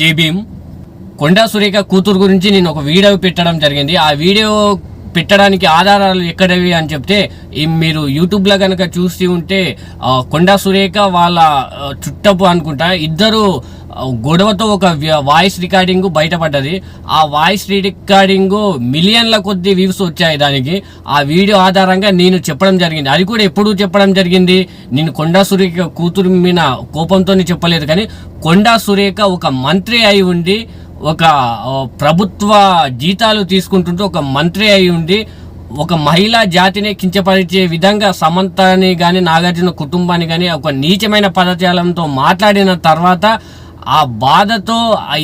జేబీమ్ కొండా సురేఖ కూతురు గురించి నేను ఒక వీడియో పెట్టడం జరిగింది. ఆ వీడియో పెట్టడానికి ఆధారాలు ఎక్కడవి అని చెప్తే మీరు యూట్యూబ్లో కనుక చూసి ఉంటే కొండా సురేఖ వాళ్ళ చుట్టపు అనుకుంటా ఇద్దరు గొడవతో ఒక వాయిస్ రికార్డింగ్ బయటపడ్డది. ఆ వాయిస్ రికార్డింగ్ మిలియన్ల కొద్ది వ్యూస్ వచ్చాయి దానికి. ఆ వీడియో ఆధారంగా నేను చెప్పడం జరిగింది. అది కూడా ఎప్పుడు చెప్పడం జరిగింది. నేను కొండా సురేఖ కూతురు మీద కోపంతో చెప్పలేదు కానీ కొండా సురేఖ ఒక మంత్రి అయి ఉండి ఒక ప్రభుత్వ జీతాలు తీసుకుంటుంటూ ఒక మంత్రి అయి ఉండి ఒక మహిళా జాతిని కించపరిచే విధంగా సమంతని కానీ నాగార్జున కుటుంబాన్ని కానీ ఒక నీచమైన పదజాలంతో మాట్లాడిన తర్వాత ఆ బాధతో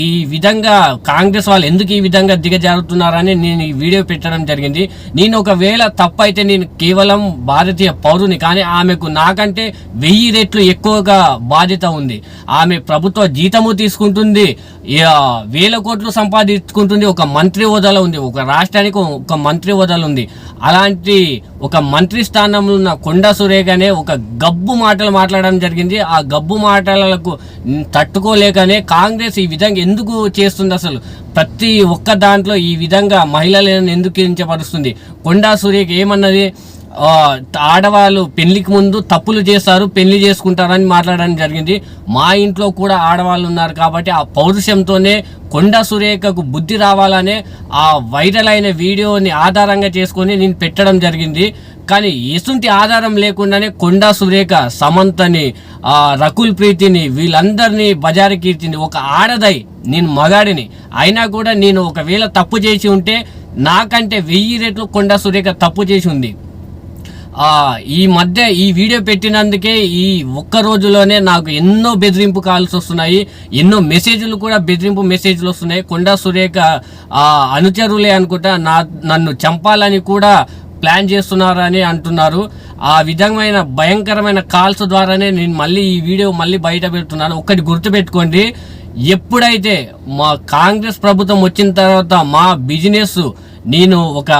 ఈ విధంగా కాంగ్రెస్ వాళ్ళు ఎందుకు ఈ విధంగా దిగజారుతున్నారని నేను ఈ వీడియో పెట్టడం జరిగింది. నేను ఒకవేళ తప్పు అయితే నేను కేవలం భారతీయ పౌరుని కానీ ఆమెకు నాకంటే వెయ్యి రెట్లు ఎక్కువగా బాధ్యత ఉంది. ఆమె ప్రభుత్వ జీతము తీసుకుంటుంది వేల కోట్లు సంపాదించుకుంటుంది ఒక మంత్రి హోదాలో ఉంది ఒక రాష్ట్రానికి ఒక మంత్రి హోదాలో ఉంది. అలాంటి ఒక మంత్రి స్థానంలో ఉన్న కొండా సురేఖనే ఒక గబ్బు మాటలు మాట్లాడడం జరిగింది. ఆ గబ్బు మాటలకు తట్టుకోలేకనే కాంగ్రెస్ ఈ విధంగా ఎందుకు చేస్తుంది అసలు? ప్రతి ఒక్క దాంట్లో ఈ విధంగా మహిళలను ఎందుకు కించపరుస్తుంది? కొండా సురేఖ ఏమన్నది? ఆడవాళ్ళు పెళ్ళికి ముందు తప్పులు చేస్తారు పెళ్ళి చేసుకుంటారని మాట్లాడడం జరిగింది. మా ఇంట్లో కూడా ఆడవాళ్ళు ఉన్నారు కాబట్టి ఆ పౌరుషంతోనే కొండ సురేఖకు బుద్ధి రావాలనే ఆ వైరల్ అయిన వీడియోని ఆధారంగా చేసుకొని నేను పెట్టడం జరిగింది. కానీ ఎసుంటి ఆధారం లేకుండానే కొండా సురేఖ సమంతని రకుల్ ప్రీతిని వీళ్ళందరినీ బజారు కీర్తిని ఒక ఆడదై నేను మగాడిని. అయినా కూడా నేను ఒకవేళ తప్పు చేసి ఉంటే నాకంటే వెయ్యి రెట్లు కొండా సురేఖ తప్పు చేసి ఉంది. ఈ మధ్య ఈ వీడియో పెట్టినందుకే ఈ ఒక్క రోజులోనే నాకు ఎన్నో బెదిరింపు కాల్స్ వస్తున్నాయి. ఎన్నో మెసేజ్లు కూడా బెదిరింపు మెసేజ్లు వస్తున్నాయి. కొండా సురేఖ ఆ, అనుచరులే అనుకుంటా నా నన్ను చంపాలని కూడా ప్లాన్ చేస్తున్నారని అంటున్నారు. ఆ విధమైన భయంకరమైన కాల్స్ ద్వారానే నేను మళ్ళీ ఈ వీడియో మళ్ళీ బయట పెడుతున్నాను. ఒక్కటి గుర్తుపెట్టుకోండి. ఎప్పుడైతే మా కాంగ్రెస్ ప్రభుత్వం వచ్చిన తర్వాత మా బిజినెస్ నేను ఒక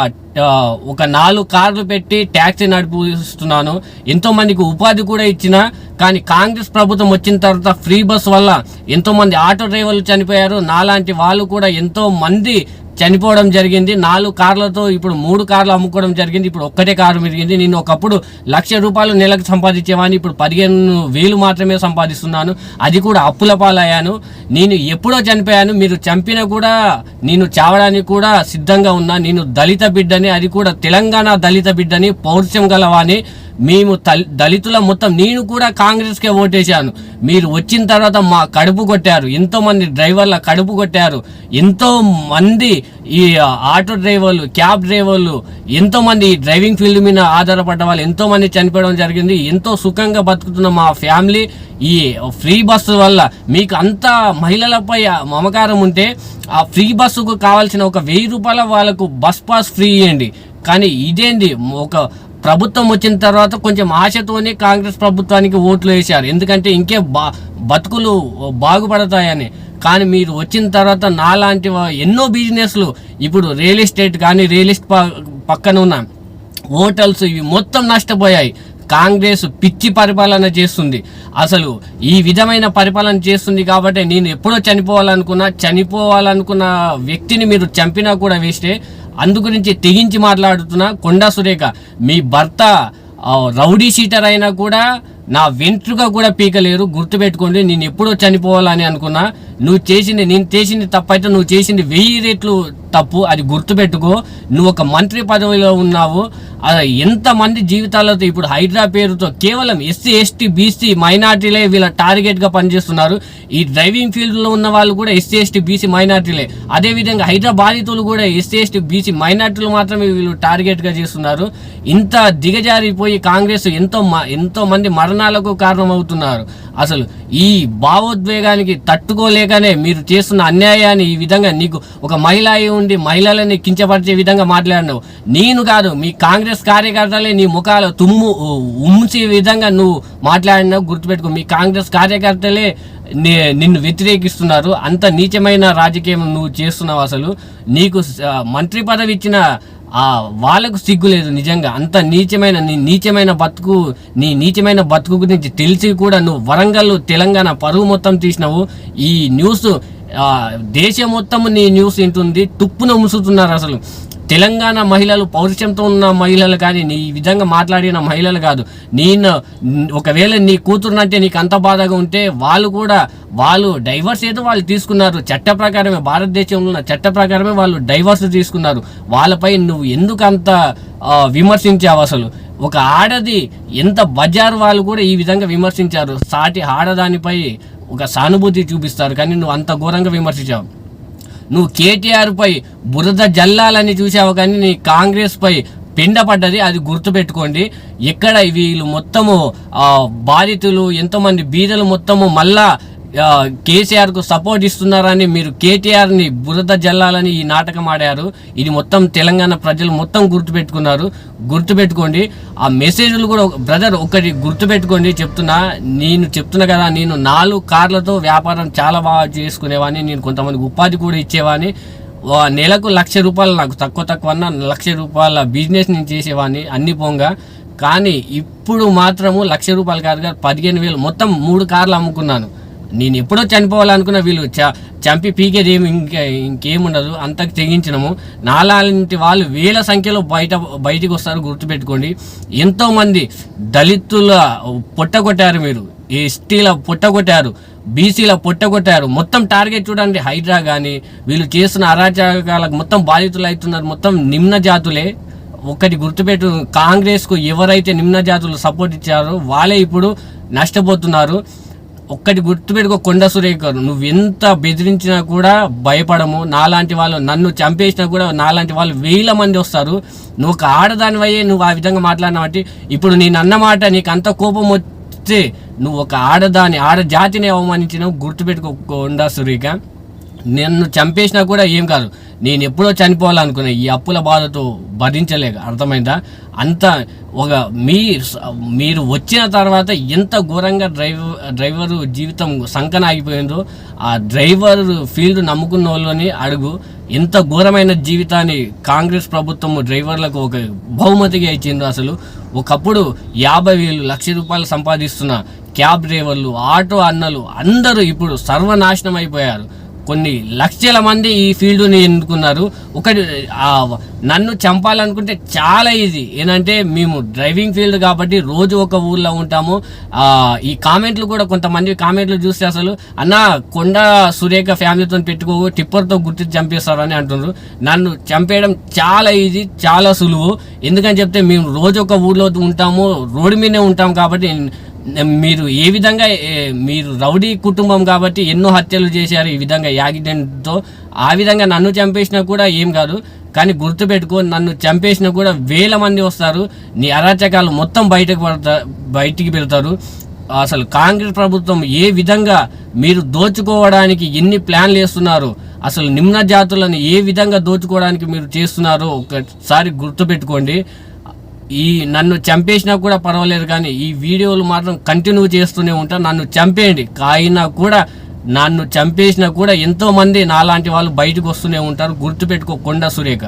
ఒక నాలుగు కార్లు పెట్టి ట్యాక్సీ నడిపిస్తున్నాను. ఎంతోమందికి ఉపాధి కూడా ఇచ్చిన కానీ కాంగ్రెస్ ప్రభుత్వం వచ్చిన తర్వాత ఫ్రీ బస్ వల్ల ఎంతోమంది ఆటో డ్రైవర్లు చనిపోయారు. నాలాంటి వాళ్ళు కూడా ఎంతో మంది చనిపోవడం జరిగింది. నాలుగు కార్లతో ఇప్పుడు మూడు కార్లు అమ్ముకోవడం జరిగింది. ఇప్పుడు ఒక్కటే కారు మిరిగింది నేను ఒకప్పుడు లక్ష రూపాయలు నెలకు సంపాదించేవాడిని. ఇప్పుడు పదిహేను వేలు మాత్రమే సంపాదిస్తున్నాను. అది కూడా అప్పుల పాలయ్యాను. నేను ఎప్పుడో చనిపోయాను. మీరు చంపినా కూడా నేను చావడానికి కూడా సిద్ధంగా ఉన్నా. నేను దళిత బిడ్డని అది కూడా తెలంగాణ దళిత బిడ్డని పౌరుషం గలవాని మేము దళితుల మొత్తం నేను కూడా కాంగ్రెస్కే ఓటేశాను. మీరు వచ్చిన తర్వాత మా కడుపు కొట్టారు. ఎంతో మంది డ్రైవర్ల కడుపు కొట్టారు. ఎంతో మంది ఈ ఆటో డ్రైవర్లు క్యాబ్ డ్రైవర్లు ఎంతో మంది ఈ డ్రైవింగ్ ఫీల్డ్ మీద ఆధారపడ్డ వాళ్ళు ఎంతో మంది చనిపోవడం జరిగింది. ఎంతో సుఖంగా బతుకుతున్న మా ఫ్యామిలీ ఈ ఫ్రీ బస్సు వల్ల మీకు అంత మహిళలపై మమకారం ఉంటే ఆ ఫ్రీ బస్సుకు కావాల్సిన ఒక వెయ్యి రూపాయల వాళ్ళకు బస్ పాస్ ఫ్రీ ఇవ్వండి కానీ ఇదేంది? ఒక ప్రభుత్వం వచ్చిన తర్వాత కొంచెం ఆశతోనే కాంగ్రెస్ ప్రభుత్వానికి ఓట్లు వేశారు. ఎందుకంటే ఇంకే బా బతుకులు బాగుపడతాయని. కానీ మీరు వచ్చిన తర్వాత నాలాంటి ఎన్నో బిజినెస్లు ఇప్పుడు రియల్ ఎస్టేట్ కానీ రియల్ ఎస్టేట్ పక్కన ఉన్న హోటల్స్ ఇవి మొత్తం నష్టపోయాయి. కాంగ్రెస్ పిచ్చి పరిపాలన చేస్తుంది. అసలు ఈ విధమైన పరిపాలన చేస్తుంది కాబట్టి నేను ఎప్పుడో చనిపోవాలనుకున్నా చనిపోవాలనుకున్న వ్యక్తిని మీరు చంపినా కూడా వేస్తే అందు గురించి తెగించి మాట్లాడుతున్నా కొండా సురేఖ మీ భర్త రౌడీ షీటర్ అయినా కూడా నా వెంట్రుక కూడా పీకలేరు గుర్తుపెట్టుకోండి నేను ఎప్పుడో చనిపోవాలని అనుకున్నా. నువ్వు చేసింది నేను చేసింది తప్పైతే నువ్వు చేసింది వెయ్యి రెట్లు తప్పు అది గుర్తుపెట్టుకో. నువ్వు ఒక మంత్రి పదవిలో ఉన్నావు. ఎంతమంది జీవితాలతో ఇప్పుడు హైడ్రా పేరుతో కేవలం ఎస్సీ ఎస్టీ బీసీ మైనార్టీలే వీళ్ళ టార్గెట్గా పనిచేస్తున్నారు. ఈ డ్రైవింగ్ ఫీల్డ్లో ఉన్న వాళ్ళు కూడా ఎస్సీ ఎస్టీ బీసీ మైనార్టీలే. అదేవిధంగా హైడ్రా బాధితులు కూడా ఎస్సీ ఎస్టీ బీసీ మైనార్టీలు మాత్రమే వీళ్ళు టార్గెట్గా చేస్తున్నారు. ఇంత దిగజారిపోయి కాంగ్రెస్ ఎంతో మ- ఎంతో మంది మరణాలకు కారణమవుతున్నారు. అసలు ఈ భావోద్వేగానికి తట్టుకోలేకనే మీరు చేస్తున్న అన్యాయాన్ని ఈ విధంగా నీకు ఒక మహిళ అయి ఉండి మహిళలని కించపరిచే విధంగా మాట్లాడినావు. నేను కాదు మీ కాంగ్రెస్ కార్యకర్తలే నీ ముఖాలు తుమ్ము ఉమ్ముసే విధంగా నువ్వు మాట్లాడినావు. గుర్తుపెట్టుకో మీ కాంగ్రెస్ కార్యకర్తలే నిన్ను వ్యతిరేకిస్తున్నారు. అంత నీచమైన రాజకీయం నువ్వు చేస్తున్నావు అసలు. నీకు మంత్రి పదవి ఇచ్చిన ఆ వాళ్ళకు సిగ్గు లేదు నిజంగా. అంత నీచమైన నీ నీచమైన బతుకు నీ నీచమైన బతుకు గురించి తెలిసి కూడా నువ్వు వరంగల్ తెలంగాణ పరువు మొత్తం తీసినావు. ఈ న్యూస్ దేశం మొత్తం నీ న్యూస్ ఏంటుంది తుప్పున ముసుతున్నారు అసలు. తెలంగాణ మహిళలు పౌరుషంతో ఉన్న మహిళలు కానీ నీ ఈ విధంగా మాట్లాడిన మహిళలు కాదు. నేను ఒకవేళ నీ కూతురునంటే నీకు అంత బాధగా ఉంటే వాళ్ళు కూడా వాళ్ళు డైవర్స్ ఏదో వాళ్ళు తీసుకున్నారు. చట్ట ప్రకారమే భారతదేశంలో ఉన్న చట్ట ప్రకారమే వాళ్ళు డైవర్స్ తీసుకున్నారు. వాళ్ళపై నువ్వు ఎందుకు అంత విమర్శించావు అసలు? ఒక ఆడది ఎంత బజారు వాళ్ళు కూడా ఈ విధంగా విమర్శించారు. సాటి ఆడదానిపై ఒక సానుభూతి చూపిస్తారు. కానీ నువ్వు అంత ఘోరంగా విమర్శించావు. నువ్వు కేటీఆర్ పై బురద జల్లాలని చూసావు కానీ నీ కాంగ్రెస్పై పిండపడ్డది పిండ పడ్డది అది గుర్తుపెట్టుకోండి ఎక్కడ వీళ్ళు మొత్తము బాధితులు ఎంతోమంది బీదలు మొత్తము మళ్ళా కేసీఆర్కు కేసీఆర్కు సపోర్ట్ ఇస్తున్నారని మీరు కేటీఆర్ని బురద జల్లాలని ఈ నాటకం ఆడారు. ఇది మొత్తం తెలంగాణ ప్రజలు మొత్తం గుర్తుపెట్టుకున్నారు. గుర్తుపెట్టుకోండి ఆ మెసేజ్లు కూడా బ్రదర్ ఒకటి గుర్తుపెట్టుకోండి చెప్తున్నా. నేను చెప్తున్నా కదా నేను నాలుగు కార్లతో వ్యాపారం చాలా బాగా చేసుకునేవాడిని నేను కొంతమంది ఉపాధి కూడా ఇచ్చేవాడిని నెలకు లక్ష రూపాయలు నాకు తక్కువ తక్కువ అన్న లక్ష రూపాయల బిజినెస్ నేను చేసేవాడిని అన్ని పోంగా. కానీ ఇప్పుడు మాత్రము లక్ష రూపాయలు కాదు కాదు పదిహేను వేలు మొత్తం మూడు కార్లు అమ్ముకున్నాను. నేను ఎప్పుడో చనిపోవాలనుకున్న వీళ్ళు చ చంపి పీకేది ఏమి ఇంకా ఇంకేముండదు అంతకు తెగించినము. నాలాంటి వాళ్ళు వేల సంఖ్యలో బయట బయటికి వస్తారు గుర్తుపెట్టుకోండి. ఎంతోమంది దళితుల పొట్టగొట్టారు మీరు. ఎస్టీల పొట్టగొట్టారు బీసీల పొట్టగొట్టారు. మొత్తం టార్గెట్ చూడండి హైడ్రా కానీ వీళ్ళు చేస్తున్న అరాచకాలకు మొత్తం బాధితులు అవుతున్నారు మొత్తం నిమ్న జాతులే. ఒకటి గుర్తుపెట్టు కాంగ్రెస్కు ఎవరైతే నిమ్న జాతులు సపోర్ట్ ఇచ్చారో వాళ్ళే ఇప్పుడు నష్టపోతున్నారు. ఒక్కటి గుర్తుపెట్టుకో కొండ సురేఖర్ నువ్వు ఎంత బెదిరించినా కూడా భయపడము. నాలాంటి వాళ్ళు నన్ను చంపేసినా కూడా నాలాంటి వాళ్ళు వేల మంది వస్తారు. నువ్వు ఒక ఆడదానివయ్యే నువ్వు ఆ విధంగా మాట్లాడినావంటే ఇప్పుడు నేను అన్నమాట నీకు అంత కోపం వస్తే నువ్వు ఒక ఆడదాని ఆడ జాతిని అవమానించినావు. గుర్తుపెట్టుకో కొండ సురేఖ. నన్ను చంపేసినా కూడా ఏం కాదు. నేను ఎప్పుడో చనిపోవాలనుకున్నా ఈ అప్పుల బాధతో భరించలేక అర్థమైందా? అంత ఒక మీ మీరు వచ్చిన తర్వాత ఎంత ఘోరంగా డ్రైవర్ డ్రైవరు జీవితం సంకన ఆగిపోయిందో ఆ డ్రైవర్ ఫీల్డ్ నమ్ముకున్న వాళ్ళని అడుగు. ఎంత ఘోరమైన జీవితాన్ని కాంగ్రెస్ ప్రభుత్వం డ్రైవర్లకు ఒక బహుమతిగా ఇచ్చిందో అసలు. ఒకప్పుడు యాభై వేలు లక్ష రూపాయలు సంపాదిస్తున్న క్యాబ్ డ్రైవర్లు ఆటో అన్నలు అందరూ ఇప్పుడు సర్వనాశనం అయిపోయారు. కొన్ని లక్షల మంది ఈ ఫీల్డ్ని ఎన్నుకున్నారు. ఒకటి నన్ను చంపాలనుకుంటే చాలా ఈజీ. ఏంటంటే మేము డ్రైవింగ్ ఫీల్డ్ కాబట్టి రోజు ఒక ఊర్లో ఉంటాము. ఈ కామెంట్లు కూడా కొంతమంది కామెంట్లు చూస్తే అసలు అన్న కొండ సురేఖ ఫ్యామిలీతో పెట్టుకో టిప్పర్తో గుర్తు చంపేస్తారని అంటున్నారు నన్ను చంపేయడం చాలా ఈజీ చాలా సులువు. ఎందుకని చెప్తే మేము రోజు ఒక ఊర్లో ఉంటాము రోడ్డు మీదనే ఉంటాం కాబట్టి మీరు ఏ విధంగా మీరు రౌడీ కుటుంబం కాబట్టి ఎన్నో హత్యలు చేశారు ఈ విధంగా యాక్సిడెంట్తో ఆ విధంగా నన్ను చంపేసినా కూడా ఏం కాదు. కానీ గుర్తుపెట్టుకో నన్ను చంపేసినా కూడా వేల మంది వస్తారు. నీ అరాచకాలు మొత్తం బయటకు పడతా బయటికి పెడతారు. అసలు కాంగ్రెస్ ప్రభుత్వం ఏ విధంగా మీరు దోచుకోవడానికి ఎన్ని ప్లాన్లు వేస్తున్నారు? అసలు నిమ్న జాతులను ఏ విధంగా దోచుకోవడానికి మీరు చేస్తున్నారో ఒకసారి గుర్తుపెట్టుకోండి. ఈ నన్ను చంపేసినా కూడా పర్వాలేదు కానీ ఈ వీడియోలు మాత్రం కంటిన్యూ చేస్తూనే ఉంటా. నన్ను చంపేయండి. కాయినా కూడా నన్ను చంపేసినా కూడా ఎంతోమంది నాలాంటి వాళ్ళు బయటకు వస్తూనే ఉంటారు. గుర్తుపెట్టుకో కొండ సురేఖ.